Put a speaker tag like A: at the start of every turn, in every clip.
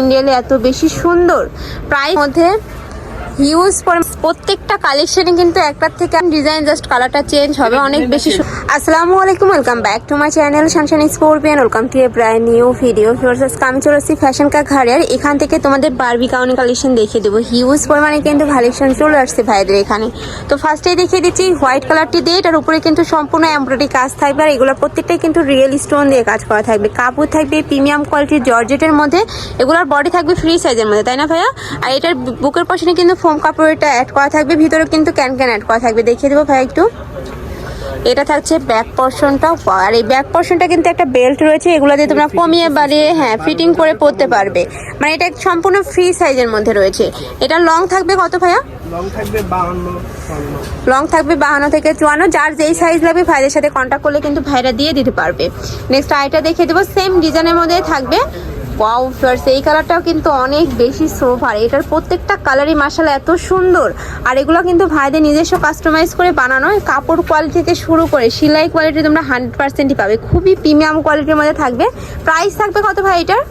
A: ইন্ডিয়ালে এত বেশি সুন্দর। প্রায় মধ্যে হিউজ প্রত্যেকটা কালেকশনে কিন্তু একটার থেকে ডিজাইন জাস্ট কালারটা চেঞ্জ হবে অনেক বেশি আসসালামু আলাইকুম welcome back to my channel Sunshine Scorpion welcome to a brand new video ফিওর্সেস আমি চলে আসছি ফ্যাশন কা ঘাড়ের এখান থেকে তোমাদের বারবি কাউনি কালেকশন দেখিয়ে দেবো। হিউজ পরিমাণে কিন্তু কালেকশন চলে আসছে ভাইদের এখানে। তো ফার্স্টেই দেখিয়ে দিচ্ছি হোয়াইট কালারটি দিয়ে এটার উপরে কিন্তু সম্পূর্ণ এমব্রয়ডারি কাজ থাকবে আর এগুলো প্রত্যেকটাই কিন্তু রিয়েল স্টোন দিয়ে কাজ করা থাকবে। কাপড় থাকবে প্রিমিয়াম কোয়ালিটির জর্জেটের মধ্যে এগুলোর বডি থাকবে ফ্রি সাইজের মধ্যে তাই না ভাইয়া? আর এটার বুকের পাশে কিন্তু ফোম কাপড় এটা অ্যাড করা থাকবে ভিতরে কিন্তু ক্যান ক্যান অ্যাড করা থাকবে। দেখিয়ে দেবো ভাই একটু। এটা থাকছে ব্যাক পোর্শনটা আর এই ব্যাক পোর্শনটা কিন্তু একটা বেল্ট রয়েছে এগুলো দিয়ে তোমরা কমিয়ে বাড়িয়ে হ্যাঁ ফিটিং করে পরতে পারবে। মানে এটা সম্পূর্ণ ফ্রি সাইজের মধ্যে রয়েছে। এটা লং থাকবে কত ভাইয়া?
B: লং থাকবে বাহান্ন
A: লং থাকবে বাহান্ন থেকে চুয়ান্ন। যার যেই সাইজ লাগবে ভাইদের সাথে কন্ট্যাক্ট করলে কিন্তু ভাইরা দিয়ে দিতে পারবে। নেক্সট আইটা দেখিয়ে দেবো। সেম ডিজাইনের মধ্যে থাকবে। ওয়াও ফার্স এই কালারটাও কিন্তু অনেক বেশি সোফার এটার প্রত্যেকটা কালারই মাসালা এত সুন্দর। আর এগুলো কিন্তু ভাইদের নিজস্ব কাস্টমাইজ করে বানানো কাপড় কোয়ালিটি থেকে শুরু করে সেলাই কোয়ালিটি তোমরা হান্ড্রেড পার্সেন্টই পাবে। খুবই প্রিমিয়াম কোয়ালিটির মধ্যে থাকবে। প্রাইস থাকবে কত ভাই এটার?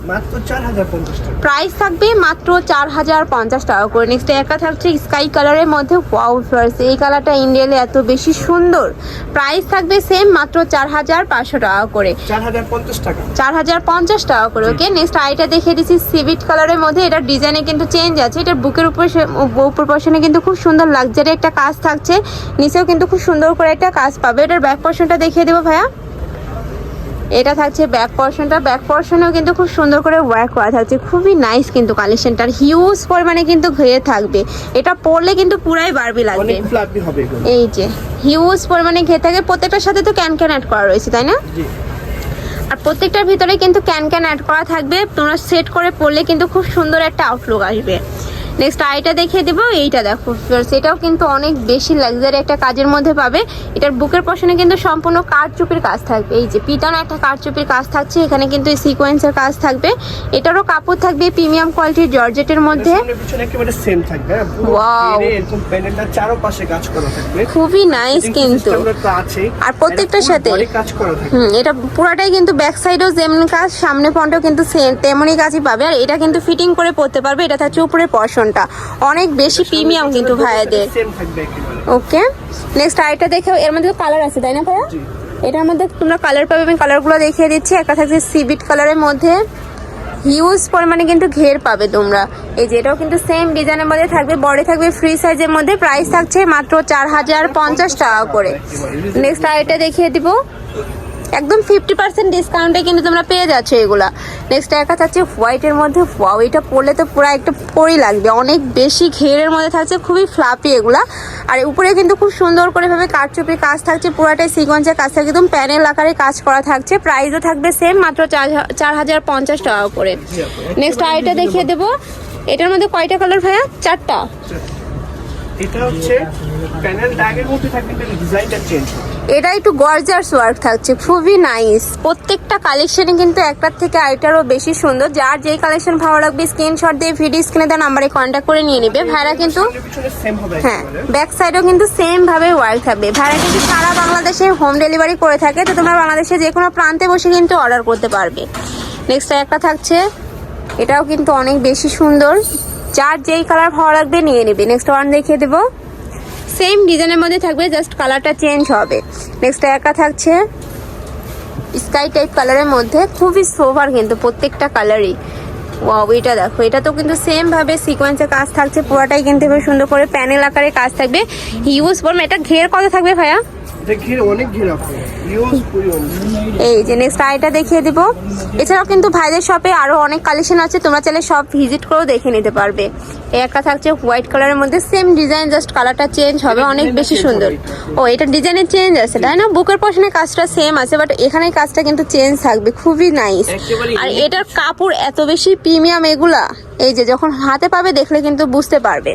A: প্রাইস থাকবে মাত্র চার হাজার পঞ্চাশ টাকা করে। নেক্সট একটা থাকছে স্কাই কালারের মধ্যে। ওয়াও ফার্স এই কালারটা ইন্ডিয়ালে এত বেশি সুন্দর। প্রাইস থাকবে সেম মাত্র চার হাজার পাঁচশো টাকা করে।
B: চার হাজার পঞ্চাশ টাকা।
A: চার হাজার পঞ্চাশ টাকা করে ওকে নেক্সট আইটা দেখিয়ে দিচ্ছি সিভিট কালারের মধ্যে। এটার ডিজাইনে কিন্তু চেঞ্জ আছে। এটার বুকের উপর উপর পশনে কিন্তু খুব সুন্দর লাক্সারি একটা কাজ থাকছে। নিচেও কিন্তু খুব সুন্দর করে একটা কাজ পাবে। এটার ব্যাক পশনটা দেখিয়ে দেবো ভাইয়া। এটা থাকছে ব্যাক পর্শনটা ব্যাক পর্শনেও কিন্তু খুব সুন্দর করে ওয়ার্ক করা থাকছে। খুবই নাইস কিন্তু কালেকশনটার হিউজ পরিমাণে কিন্তু ঘিরে থাকবে। এটা পরলে কিন্তু পুরাই বারবি লাগবে। এই যে হিউজ পরিমাণে ঘিরে থাকে প্রত্যেকটার সাথে তো ক্যান ক্যান অ্যাড করা রয়েছে তাই না? প্রত্যেকটার ভিতরে কিন্তু ক্যান ক্যান অ্যাড করা থাকবে। তোমরা সেট করে পড়লে কিন্তু খুব সুন্দর একটা আউটলুক আসবে। নেক্সট আইটা দেখিয়ে দেবো এইটা দেখো সেটাও কিন্তু অনেক বেশি লাক্সারি একটা কাজের মধ্যে পাবে। এটার বুকের পশনে কিন্তু সম্পূর্ণ কাঠচুপির কাজ থাকবে। এই যে পিটানো একটা কাঠচুপির কাজ থাকছে এখানে কিন্তু সিকোয়েন্সের কাজ থাকবে। এটারও কাপড় থাকবে প্রিমিয়াম কোয়ালিটির জর্জেটের মধ্যে।
B: সেম থাকবে হ্যাঁ? এরকম প্যানেলটা চারপাশে কাজ করা থাকবে।
A: খুবই নাইস কিন্তু। আর প্রত্যেকটার
B: এটা
A: সাথে-
B: কাজ করা
A: হুম এটা পুরাটাই কিন্তু ব্যাক সাইডেও যেমন কাজ সামনে ফ্রন্টেও কিন্তু তেমনই কাজই পাবে। আর এটা কিন্তু ফিটিং করে পড়তে পারবে এটা থাকছে উপরে পশনটা অনেক বেশি প্রিমিয়াম কিন্তু ভাইয়াদের। ওকে। নেক্সট আইটা দেখে এর মধ্যে কালার আছে তাই না ভাইয়া? এটার মধ্যে তোমরা কালার পাবে আমি কালারগুলো দেখিয়ে দিচ্ছি। একটা থাকছে সিবিট কালারের মধ্যে। হিউজ পরিমাণে কিন্তু ঘের পাবে তোমরা। এই যে এটাও কিন্তু সেম ডিজাইনের মধ্যে থাকবে। বডি থাকবে ফ্রি সাইজের মধ্যে। প্রাইস থাকছে মাত্র চার হাজার পঞ্চাশ টাকা করে। নেক্সট আইটা দেখিয়ে দিব। একদম ফিফটি পার্সেন্ট ডিসকাউন্টে কিন্তু তোমরা পেয়ে যাচ্ছ এগুলা। নেক্সট একটা থাকছে হোয়াইটের মধ্যে ওয়াও এটা পরলে তো পুরো একটা পরি লাগবে। অনেক বেশি ঘেরের মধ্যে থাকছে, খুবই ফ্লাপি এগুলা। আর উপরে কিন্তু খুব সুন্দর করে ভাবে কাঠচুপির কাজ থাকছে, পুরাটাই সিকোয়েন্সের কাজ থাকছে। একদম প্যানেল আকারে কাজ করা থাকছে। প্রাইসও থাকবে সেম মাত্র চার হাজার পঞ্চাশ টাকা করে নেক্সট আইটা দেখিয়ে দেবো। এটার মধ্যে কয়টা কালার ভাইয়া? চারটা।
B: এটা হচ্ছে প্যানেল মধ্যে থাকবে ডিজাইনটা চেঞ্জ হবে।
A: এটা একটু গর্জার্স ওয়ার্ক থাকছে খুবই নাইস প্রত্যেকটা কালেকশনে কিন্তু একটার থেকে আরেকটারও বেশি সুন্দর। যার যেই কালেকশন ভালো লাগবে স্ক্রিনশট দিয়ে ভিডিও স্ক্রিনে দেওয়া নাম্বারে কন্ট্যাক্ট করে নিয়ে নেবে। ভাইরা কিন্তু হ্যাঁ ব্যাক সাইডেও কিন্তু সেম ভাবে ওয়ার্ক থাকবে। ভাইরা কিন্তু সারা বাংলাদেশে হোম ডেলিভারি করে থাকে তো তোমরা বাংলাদেশে যে কোনো প্রান্তে বসে কিন্তু অর্ডার করতে পারবে। নেক্সট একটা থাকছে এটাও কিন্তু অনেক বেশি সুন্দর। যার যেই কালার ভালো লাগবে নিয়ে নেবে। নেক্সট ওয়ান দেখিয়ে দেবো। সেম ডিজাইনের মধ্যে থাকবে জাস্ট কালারটা চেঞ্জ হবে। নেক্সট একা থাকছে। স্কাই টাইপ কালারের মধ্যে খুবই সোভার কিন্তু প্রত্যেকটা কালারই ওয়াও এটা দেখো এটা তো কিন্তু সেম ভাবে সিকোয়েন্সের কাজ থাকছে পুরোটাই কিন্তু বেশ সুন্দর করে প্যানেল আকারে কাজ থাকবে। হিউজ ফর্ম এটা ঘের কত থাকবে ভাইয়া? এই যে নেক্সট আইটা দেখিয়ে দিব। এছাড়াও কিন্তু ভাইদের শপে আরও অনেক কালেকশন আছে তোমরা চাইলে সব ভিজিট করেও দেখে নিতে পারবে। একটা থাকছে হোয়াইট কালারের মধ্যে সেম ডিজাইন জাস্ট কালারটা চেঞ্জ হবে অনেক বেশি সুন্দর। ও এটা ডিজাইনের চেঞ্জ আছে তাই না? বুকের পশনে কাজটা সেম আছে বাট এখানে কাজটা কিন্তু চেঞ্জ থাকবে খুবই নাইস আর এটার কাপড় এত বেশি প্রিমিয়াম এগুলা এই যে যখন হাতে পাবে দেখলে কিন্তু বুঝতে পারবে।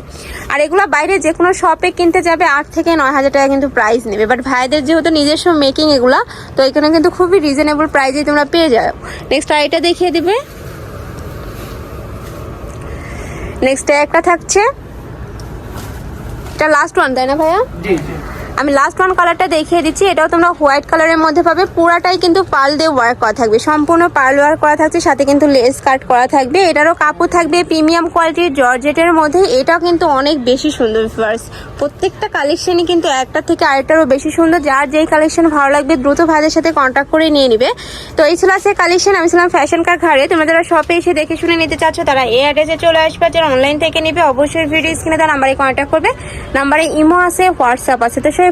A: আর এগুলো বাইরে যে কোনো শপে কিনতে যাবে আট থেকে নয় হাজার টাকা কিন্তু প্রাইস নেবে। বাট ভাইদের যেহেতু নিজস্ব মেকিং এগুলা তো এখানে কিন্তু খুবই রিজনেবল প্রাইসে তোমরা পেয়ে যাও। নেক্সট আর এটা দেখিয়ে দিবে। নেক্সট একটা থাকছে। এটা লাস্ট ওয়ান তাই না ভাইয়া?
B: জি জি।
A: আমি লাস্ট ওয়ান কালারটা দেখিয়ে দিচ্ছি, এটাও তোমরা হোয়াইট কালারের মধ্যে পাবে। পুরাটাই কিন্তু পাল দিয়ে ওয়ার্ক করা থাকবে। সম্পূর্ণ পাল ওয়ার্ক করা থাকছে, সাথে কিন্তু লেস কাট করা থাকবে। এটারও কাপড় থাকবে প্রিমিয়াম কোয়ালিটির জর্জেটের মধ্যে। এটাও কিন্তু অনেক বেশি সুন্দর ফার্স প্রত্যেকটা কালেকশনই কিন্তু একটা থেকে আরেকটারও বেশি সুন্দর। যার যেই কালেকশন ভালো লাগবে, দ্রুত ভাইদের সাথে কন্ট্যাক্ট করে নিয়ে নিবে। তো এই ছিল আজকে কালেকশন আমি ছিলাম ফ্যাশন কার ঘাড়ে। তোমরা যারা শপে এসে দেখে শুনে নিতে চাচ্ছ, তারা এই অ্যাড্রেসে চলে আসবে। যারা অনলাইন থেকে নিবে, অবশ্যই ভিডিও স্ক্রিনে তার নাম্বারে কন্ট্যাক্ট করবে। নাম্বারে ইমো আছে হোয়াটসঅ্যাপ আছে। তো সবাই